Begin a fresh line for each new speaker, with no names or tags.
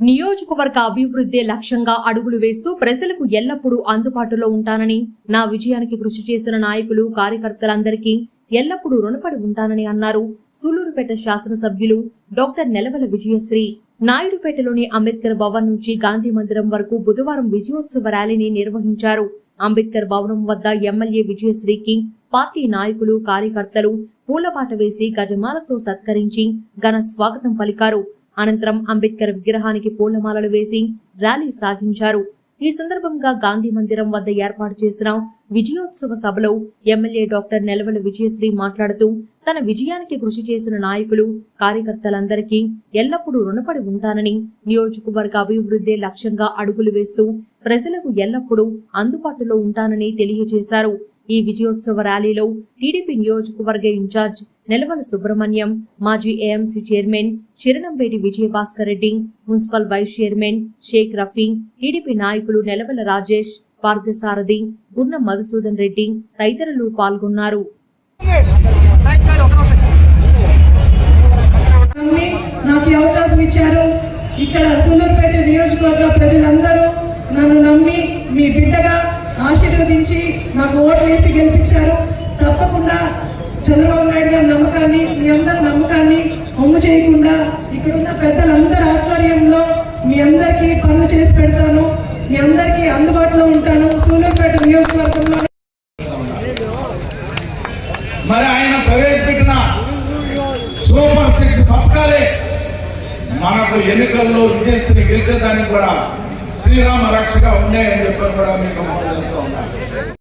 నియోజకవర్గ అభివృద్ధి లక్ష్యంగా అడుగులు వేస్తూ ప్రజలకు ఎల్లప్పుడూ అందుబాటులో ఉంటానని నా విజయానికి కృషి చేసిన నాయకులు కార్యకర్తలందరికీ ఎల్లప్పుడూ రుణపడి ఉంటానని అన్నారు. సూలూరుపేట శాసనసభ్యులు డాక్టర్ నెలవల విజయశ్రీ. నాయుడుపేటలోని అంబేద్కర్ భవన్ నుంచి గాంధీ మందిరం వరకు బుధవారం విజయోత్సవ ర్యాలీని నిర్వహించారు. అంబేద్కర్ భవనం వద్ద ఎమ్మెల్యే విజయశ్రీకి పార్టీ నాయకులు కార్యకర్తలు పూలబాట వేసి గజమాలతో సత్కరించి ఘన స్వాగతం పలికారు. అనంతరం అంబేద్కర్ విగ్రహానికి పూలమాలలు వేసి ర్యాలీ సాగించారు. ఈ సందర్భంగా గాంధీ మందిరం వద్ద ఏర్పాటు చేసిన విజయోత్సవ సభలో ఎమ్మెల్యే డాక్టర్ నెలవల విజయశ్రీ మాట్లాడుతూ తన విజయానికి కృషి చేసిన నాయకులు కార్యకర్తలందరికీ ఎల్లప్పుడూ రుణపడి ఉంటానని నియోజకవర్గ అభివృద్ధి లక్ష్యంగా అడుగులు వేస్తూ ప్రజలకు ఎల్లప్పుడూ అందుబాటులో ఉంటానని తెలియజేశారు. ఈ విజయోత్సవ ర్యాలీలో టీడీపీ నియోజకవర్గ ఇన్ఛార్జ్ నెలవల సుబ్రహ్మణ్యం మాజీ AMC chairman Chiranampeti Vijayabhaskar Reddy municipal vice chairman Sheikh Rafi TDP నాయకులు నెలవల రాజేష్ పార్థసారథి గున్న మధుసూదన్ రెడ్డి తదితరులు పాల్గొన్నారు.
నాకు అవకాశం ఇచ్చారు. ఇక్కడ సూలూరుపేట నియోజకవర్గ ప్రజలందరూ నన్ను నమ్మి మీ బిడ్డగా ఆశీర్వదించి నాకు ఓట్లు వేసి గెలిపించారు. తప్పకుండా చంద్రబాబు నాయుడు గారి నమ్మకాన్ని మీ అందరి నమ్మకాన్ని ఒమ్ము చేయకుండా ఇక్కడున్న పెద్దలందరి ఆధ్వర్యంలో మీ అందరికీ పనులు చేసి పెడతాను. మీ అందరికీ అందుబాటులో ఉంటాను. సూలూరుపేట నియోజకవర్గంలో
మరి ఆయన ప్రవేశపెట్టిన సూపర్ సిక్స్ పథకాలే మనకు ఎన్నికల్లో విజయశ్రీ గెలిచేదానికి కూడా శ్రీరామ రక్షగా ఉండే అని చెప్పని కూడా మీకు మనం చేస్తూ ఉన్నాం